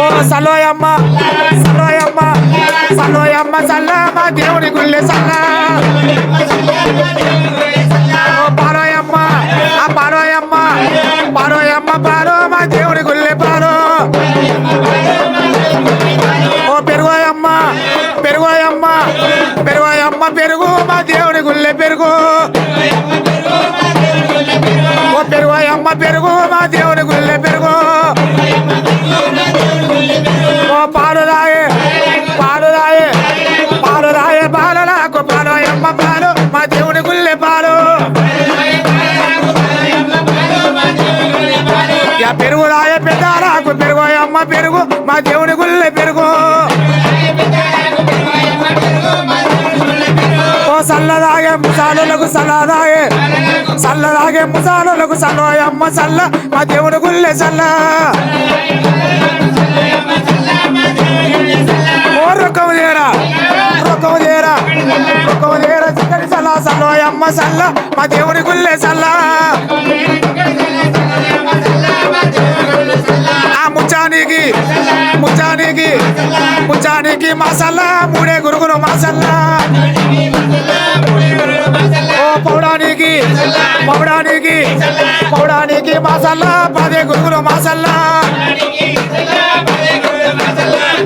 ఓ సలోయమ్మ. సలోయమ్మ. సలోయమ్మ సల్ల మా దేవుని గుళ్ళె సల్ల. ఓ పారోయమ్మ ఆ పారోయమ్మ పారోయమ్మ పారో మా దేవుని గుళ్ళె పారో ఓ పెరుగోయమ్మ. పెరుగోయమ్మ. పెరుగోయమ్మ పెరుగు మా దేవుని గుళ్ళె పెరుగు. ఓ పెరుగోయమ్మ పెరుగు మా దేవుని పాలు రాయే పాలు రాయే పాలు నాకు అమ్మ పాలు మా దేవుని గుళ్ళే పాలు. యా పెరుగు రాయే పెద్ద నాకు పెరుగోయమ్మ పెరుగు మా దేవుని గుళ్ళే పెరుగు. ఓ సల్లదాగే ముసాలులకు సల్లదాగే సల్లదాగే ముసాలులకు సల్లోయమ్మ సల్ల మా దేవుని గుళ్ళే సల్ల. రొక్కము చిక్కడి సల్ల సల్లోయమ్మ సల్ల మా దేవుడి గుల్లే సల్ల. ఆ ముచ్చానికి ముచ్చానికి ముచ్చానికి మసాలా మూడే గురుగులు మసాలా ఓ పౌడానికి పౌడానికి పౌడానికి మసాలా పదే గురుగులు మసాలా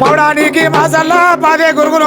పౌడానికి మసాలా పదే గురుగులు